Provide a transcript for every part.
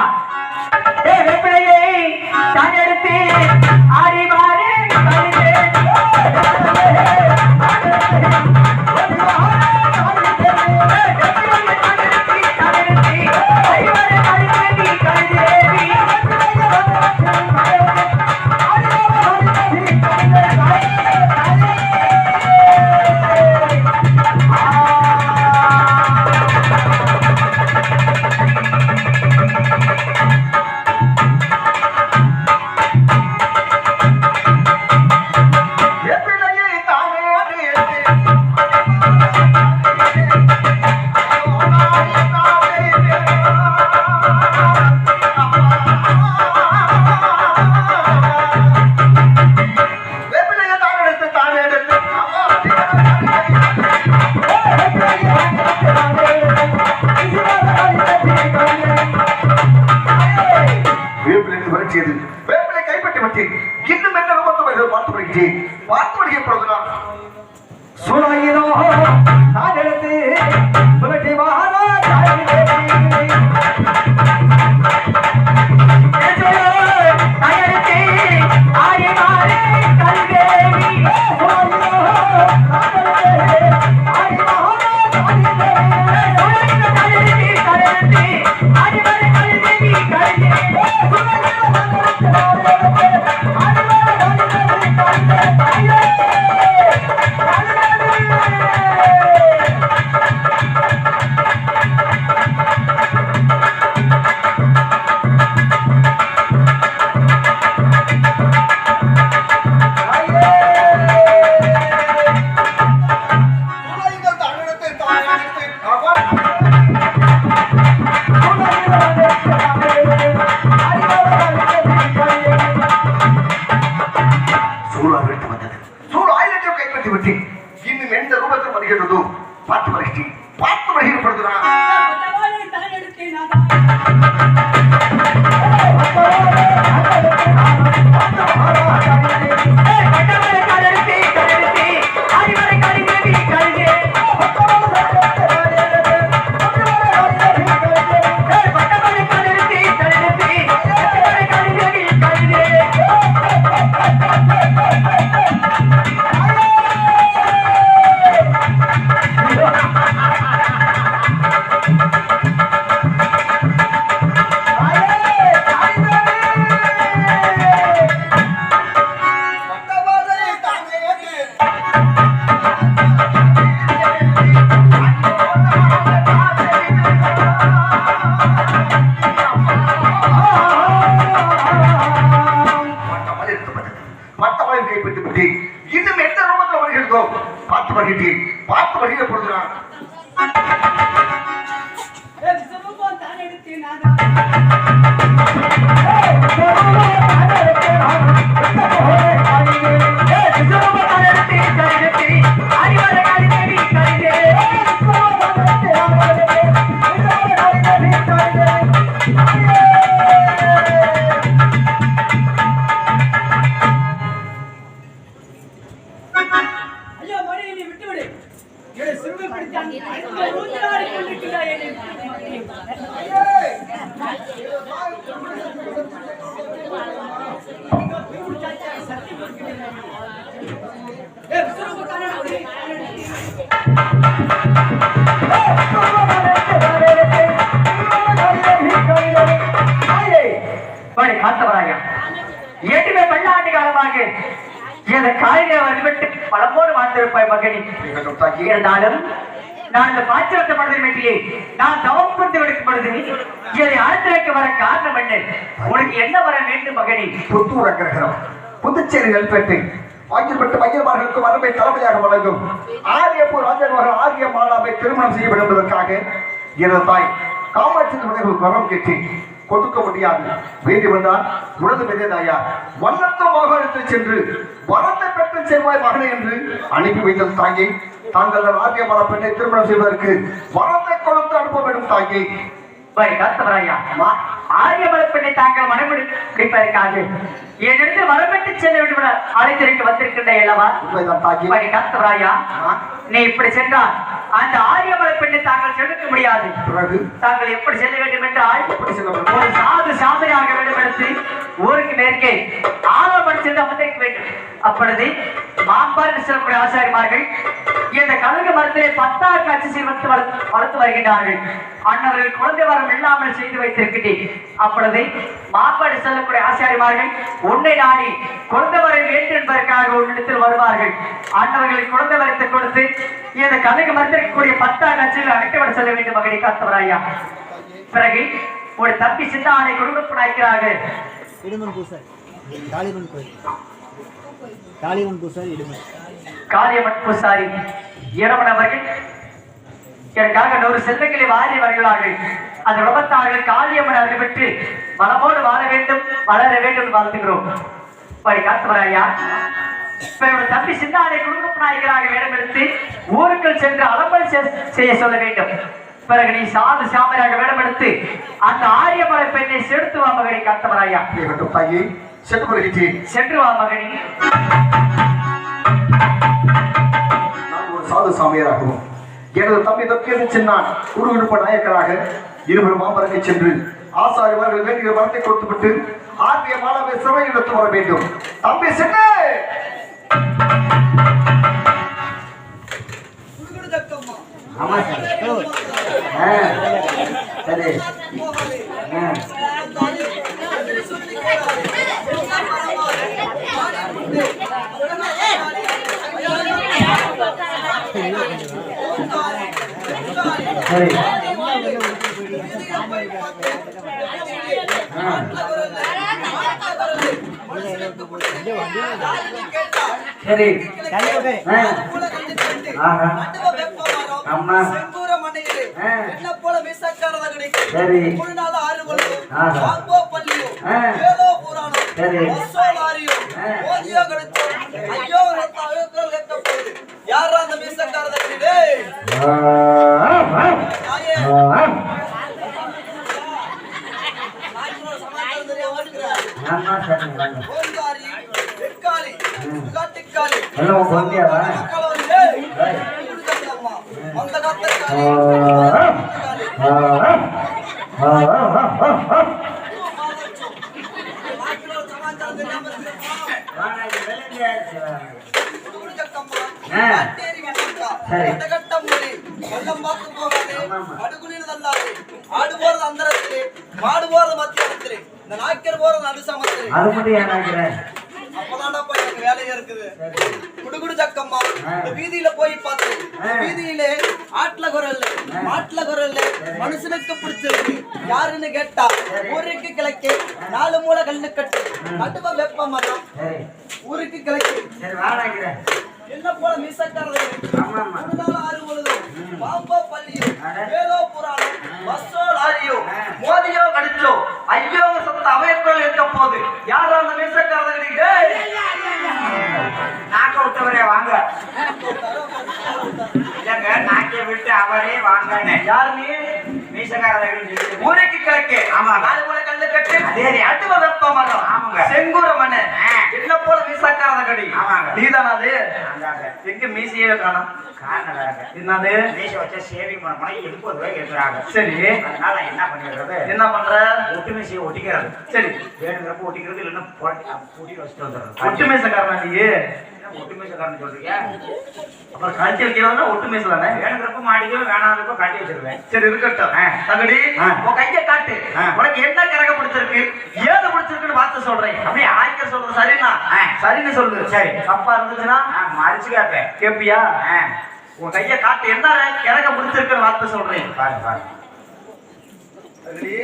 வேண்டும் கொடுக்கிறான் ஏ வெப்பிலையே தான் காத்தவராயா. எட்டுமே பல்லாண்டு காலமாக இந்த காய்கறி வந்துவிட்டு பலமோடு வாழ்ந்திருப்பாய் மகனி. இருந்தாலும் நான் இந்த பாத்திரத்தை மனதில் வேண்டியே நான் தவம் கொண்டு விடுக்கப்படுது இதை ஆத்திரக்கு வர காரணம் என்ன? உனக்கு என்ன வர வேண்டும் மகனி? புத்தூர் அக்கிரகம் புதுச்சேரி நெல்பேட்டை வாங்கிப்பட்ட மையமார்களுக்கு வரவை தலைமையாக வழங்கும் ஆரியப்பூர் ராஜன் மகள் ஆரிய மாலாவை திருமணம் செய்ய வேண்டும் என்பதற்காக எனது தாய் காமாட்சி வரம் கேட்டு கொடுக்க முடியாது. வேண்டுமென்றால் உனது பெரியதாயா வல்லத்த மாகாணத்தில் சென்று வரத்தை பெற்று செல்வாய் மகனே என்று அனுப்பி வைத்தது தாயே. தாங்கள் ஆரியமான பெண்ணை திருமணம் செய்வதற்கு வரத்தை கொடுத்து அனுப்ப வேண்டும் அம்மா ஆரியமலை பெண்ணை தாங்கள் மனமுடி பிடிப்பதற்காக என்னிடத்தில் வரப்பட்டு செல்ல வேண்டும் அழைத்திருக்க வந்திருக்கின்ற அல்லவா? ஆ, நீ இப்படி சென்றால் அந்த ஆரியமலை பெண்ணை தாங்கள் செலுத்த முடியாது. பிறகு? தாங்கள் எப்படி செல்ல வேண்டும் என்றால் சாது சாமியாக வேண்டும் எடுத்து ஊருக்கு மேற்கே ஆலமணி சென்று அமர்ந்திருக்க வேண்டும். அப்பொழுது மாம்பார் செல்லக்கூடிய ஆசாரிமார்கள் இந்த கழுகு மரத்திலே பத்தாறு காட்சி சீர்வத்து வளர்த்து வளர்த்து வருகின்றார்கள். அன்னவர்கள் குழந்தை வரம் இல்லாமல் செய்து வைத்திருக்கிறேன் அப்பொழுது மாப்பாடு செல்லக்கூடிய ஆசாரிமார்கள் உன்னை நாடி குழந்தை வரம் வேண்டும் என்பதற்காக உன்னிடத்தில் வருவார்கள். அன்னவர்கள் குழந்தை வரத்தை கொடுத்து இந்த கழுகு மரத்திற்கக்கூடிய பத்தாறு காட்சிகள் அழைக்கப்பட செல்ல வேண்டும் மகனை காத்தவராயா பிறகு ஒரு தம்பி சித்தானை ஆணை இடுமன் பூசாரி. காளியம்மன் கோயில். காளியம்மன் பூசாரி இடுமன். காளியம்மன் பூசாரி. இரவன் அவர்கள் எனக்காக நூறு செல்வங்களை வாரி வருகிறார்கள். அந்த உடம்பத்தார்கள் காளியம்மன் அவர்கள் பெற்று வளமோடு வாழ வேண்டும் வளர வேண்டும் வாழ்த்துகிறோம். படி காத்துவராயா தம்பி சின்னாரை குடும்ப நாயகராக வேடம் எடுத்து ஊருக்குள் சென்று அலம்பல் செய்ய சொல்ல வேண்டும். பிறகு நீ சாது சாமராக வேடம் எடுத்து அந்த ஆரியமலை பெண்ணை செலுத்து வா மகனை காத்தவராயா தாயி சென்று வருகின்றேன் சென்று வா மகனே. நான் ஒரு சாது சாமியாராகவும் எனது தம்பி தப்பியது சின்னான். குறுகுடுப்ப நாயக்கராக இருவரும் மாம்பரங்கை சென்று ஆசாரிமார்கள் வேண்டிய வரத்தை கொடுத்துவிட்டு ஆர்பிய மாணவை சிறை எடுத்து வர வேண்டும். தம்பி சென்று! குடுகுடுதக்கம்மா. ஆமா சார் ஆ சரி ஆ சரி சரி. ஆஹா. அம்மா. செந்தூர மண்ணிலே. ஆ. என்ன போல மீசக்காரத கிடைக்கும். சரி ஒரு நாள் ஆறு பொழுது. வாங்கோ பள்ளியோ. ஏதோ புராணம். சரி. ஒசோ லாரியோ. ஆ. ஓதியோ கிடைச்சோ. ஐயோ ரத்த அழுக்கல் கேட்க போகுது. யாரா அந்த மீசக்காரத கிடை? ஆ நாயே. ஆ நாய்க்குள்ள சமாச்சாரம் தெரியாம இருக்கிற. ஆமா சரி வாங்க ஓங்காரி, வெக்காளி, காட்டுக்காளி. எல்லாம் குழந்தையாவா? கத்தக்காளி. ஆ காளி. ஆ ஆ ஆ ஆ. சரி. ஆமாமா. அது மட்டும் ஏன் ஆகிறேன் வீதியில போய் பார்த்தேன் ஆ. வீதியிலே ஆட்ல குரல் மாட்டுல குரல் மனுஷனுக்கு பிடிச்சிருக்கு. யாருன்னு கேட்டா ஊருக்கு கிழக்கு நாலு மூளை கல்லு கட்டு. நடுவ வெப்ப மரம். ஊருக்கு கிழக்கு. என்ன போல மீசக்காரர்கள் ஆறு பொழுது பாம்போ பள்ளியோ. வேதோ புராணம். பஸ்ஸோ லாரியோ. மோதியோ கடிச்சோ. ஐயோ சத்த அவையக்குள் இருக்க போது அவரே வாங்கன்னு யார் நீ மீசக்காரர்கள் ஊருக்கு கிழக்கு. ஆமா. நாலு மூளை கல்லு கட்டு. வெப்ப மரம். ஆமாங்க. செங்கூர மண்ணு. என்ன போல மீசக்காரத கடி ஆமாங்க. நீதானா அது எங்க மீசையே காணோம். என்னது? மீச வச்ச சேவிங் பண்ண போனா எண்பது ரூபாய் கேட்குறாங்க சரி. அதனால நான் என்ன பண்ணிடுறது என்ன பண்ற? ஒட்டு மீசையை ஒட்டிக்கிறது. சரி. வேணுங்கிறப்ப ஒட்டிக்கிறது இல்லைன்னா பூட்டி வச்சுட்டு வந்துடுறது. ஒட்டு மீசக்காரனா நீ? மீசக்காரன்னு சொல்றீங்க? அப்புறம் கழட்டி வைக்கிறவனா ஒட்டு மீச தானே வேணுங்கிறப்ப மாட்டிக்குவேன் வேணாங்கிறப்ப கட்டி வச்சிருவேன். சரி இருக்கட்டும். தகடி. உன் கைய காட்டு. உனக்கு என்ன கரக பிடிச்சிருக்கு? ஏது பிடிச்சிருக்குன்னு பார்த்து சொல்றேன். அப்படியே ஆய்க்க சொல்றது சரிண்ணா. சரின்னு சொல்லு. சரி. தப்பா இருந்துச்சுன்னா? மறைச்சு கேட்பேன் கேப்பியா? உன் கைய காட்டு. என்ன கிழக்க பிடிச்சிருக்குன்னு பார்த்து சொல்றேன். பாருங்க பாருங்க தகடி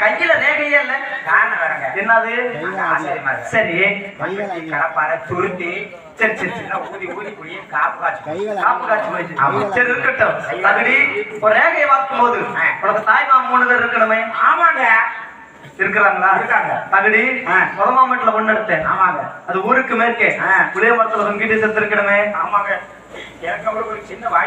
கையில ரேகையே இல்ல. காரணம் வேறங்க. என்னது. சரி. கடப்பாரை துருத்தி சரி சரி சரி. நான் ஊதி ஊதி குடியே காப்பு காய்ச்சி கைகளை காப்பு காய்ச்சி போயிடுச்சு. ஆமா. சரி இருக்கட்டும். தகடி ஒரு ரேகையை பார்க்கும் போது உனக்கு தாய்மா மூணு பேர் இருக்கணுமே. ஆமாங்க. இருக்கிறாங்களா? இருக்காங்க. தகுடி ஆ. முதமாமட்டில் ஒண்ணு எடுத்தேன். ஆமாங்க. அது ஊருக்கு மேற்கே. புளிய மரத்துல தொங்கிட்டு செத்து இருக்கணுமே ஆமாங்க. எனக்கு ஒரு சின்ன வாய்ச்சி